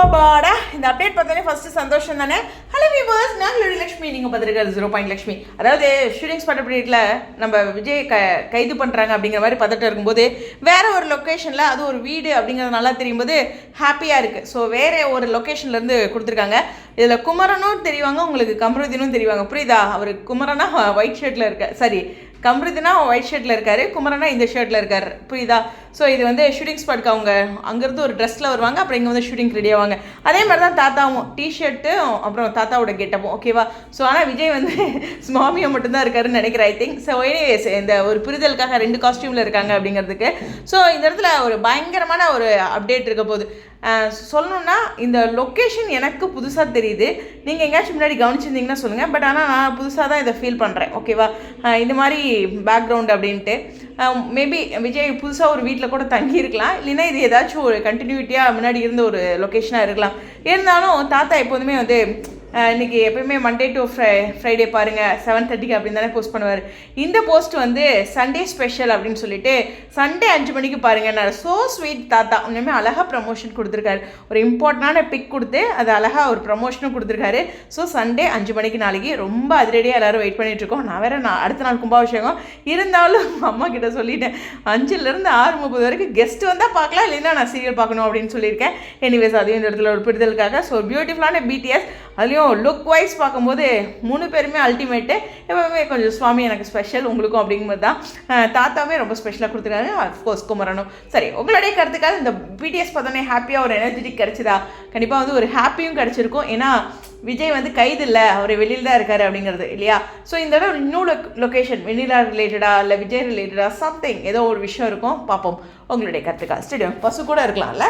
அப்பாடா இந்த அப்டேட் பார்த்தோன்னே ஃபஸ்ட்டு சந்தோஷம் தானே? ஹலோ வியூவர்ஸ் நாங்கள் லக்ஷ்மி நீங்கள் பார்த்துருக்காரு ஜீரோ பாயிண்ட் லக்ஷ்மி அதாவது ஷூட்டிங்ஸ் ஸ்பாட் பீரியடில் நம்ம விஜய் க கைது பண்ணுறாங்க அப்படிங்கிற மாதிரி பதட்டம் இருக்கும்போது வேறு ஒரு லொக்கேஷனில் அது ஒரு வீடு அப்படிங்கிறது நல்லா தெரியும் போது ஹாப்பியாக இருக்குது ஸோ வேறு ஒரு லொக்கேஷன்லேருந்து கொடுத்துருக்காங்க. இதில் குமரனும் தெரிவாங்க உங்களுக்கு கமருதீனும் தெரிவாங்க. புரியுதா? அவர் குமரனா ஒயிட் ஷர்ட்டில் இருக்க. சரி கம்ருதுனா ஒயிட் ஷர்ட்டில் இருக்காரு குமரனா இந்த ஷர்ட்டில் இருக்காரு. புரியுதா? ஸோ இது வந்து ஷூட்டிங் ஸ்பாட்க்கு அவங்க அங்கேருந்து ஒரு ட்ரெஸ்ஸில் வருவாங்க அப்புறம் இங்கே வந்து ஷூட்டிங் ரெடி ஆவாங்க. அதே மாதிரி தான் தாத்தாவும் டிஷர்ட்டும் அப்புறம் தாத்தாவோட கெட்டப்பும் ஓகேவா ஸோ ஆனால் விஜய் வந்து சுவாமியை மட்டும்தான் இருக்காருன்னு நினைக்கிறேன் ஐ திங்க் ஸோ எனிவேஸ் இந்த ஒரு புரிதலுக்காக ரெண்டு காஸ்டியூமில் இருக்காங்க அப்படிங்கிறதுக்கு. ஸோ இந்த இடத்துல ஒரு பயங்கரமான ஒரு அப்டேட் இருக்க போகுது. சொல்லணுன்னா இந்த லொக்கேஷன் எனக்கு புதுசாக தெரியுது. நீங்கள் எங்கேயாச்சும் முன்னாடி கவனிச்சிருந்தீங்கன்னா சொல்லுங்கள் பட் ஆனால் நான் புதுசாக தான் இதை ஃபீல் பண்ணுறேன் ஓகேவா இந்த மாதிரி பேக்ரவுண்ட் அப்படின்ட்டு. மேபி விஜய் புதுசாக ஒரு வீட்டில் கூட தங்கியிருக்கலாம். இல்லைன்னா இது ஏதாச்சும் ஒரு கண்டினியூட்டியாக முன்னாடி இருந்த ஒரு லொக்கேஷனாக இருக்கலாம். இருந்தாலும் தாத்தா எப்போதுமே வந்து இன்றைக்கி இன்னைக்கு எப்பயுமே மண்டே டு ஃப்ரை ஃப்ரைடே பாருங்கள் செவன் தேர்ட்டிக்கு அப்படின்னு தானே போஸ்ட் பண்ணுவார். இந்த போஸ்ட் வந்து சண்டே ஸ்பெஷல் அப்படின்னு சொல்லிட்டு சண்டே அஞ்சு மணிக்கு பாருங்கள் நான் ஸோ ஸ்வீட் தாத்தா உண்மையுமே அழகாக ப்ரமோஷன் கொடுத்துருக்காரு. ஒரு இம்பார்ட்டண்டான பிக் கொடுத்து அது அழகாக ஒரு ப்ரமோஷனும் கொடுத்துருக்காரு. ஸோ சண்டே அஞ்சு மணிக்கு நாளைக்கு ரொம்ப அதிரடியாக எல்லாரும் வெயிட் பண்ணிகிட்ருக்கோம் நான் வேறு நான் அடுத்த நாள் கும்பாபிஷேகம். இருந்தாலும் அம்மா கிட்ட சொல்லிட்டேன். அஞ்சுலேருந்து ஆறு முப்பது வரைக்கும் கெஸ்ட் வந்தால் பார்க்கலாம் இல்லைன்னா நான் சீரியல் பார்க்கணும் அப்படின்னு சொல்லியிருக்கேன். எனிவேஸ் அதையும் இந்த இடத்துல ஒரு பிடிதலுக்காக ஸோ பியூட்டிஃபுல்லான பிடிஎஸ் அதுலேயும் லுக் வைஸ் பார்க்கும்போது மூணு பேருமே அல்டிமேட்டு எப்பவுமே கொஞ்சம் சுவாமி எனக்கு ஸ்பெஷல் உங்களுக்கும் அப்படிங்கும்போது தான் தாத்தாவே ரொம்ப ஸ்பெஷலாக கொடுத்துருக்காங்க அஃப்கோர்ஸ் குமரனும். சரி உங்களுடைய கருத்துக்காக இந்த பிடிஎஸ் பார்த்தோன்னே ஹாப்பியாக ஒரு எனர்ஜெட்டிக் கிடச்சிதா? கண்டிப்பாக வந்து ஒரு ஹாப்பியும் கிடச்சிருக்கும். ஏன்னா விஜய் வந்து கைது இல்லை அவர் வெளியில் தான் இருக்கார் அப்படிங்கிறது இல்லையா? ஸோ இந்த இடம் நியூ லொக்கேஷன் வெண்ணிலா ரிலேட்டடா இல்லை விஜய் ரிலேட்டடாக சம்திங் ஏதோ ஒரு விஷயம் இருக்கும். பார்ப்போம். உங்களுடைய கருத்துக்கா ஸ்டேடியம் பசு கூட இருக்கலாம்ல?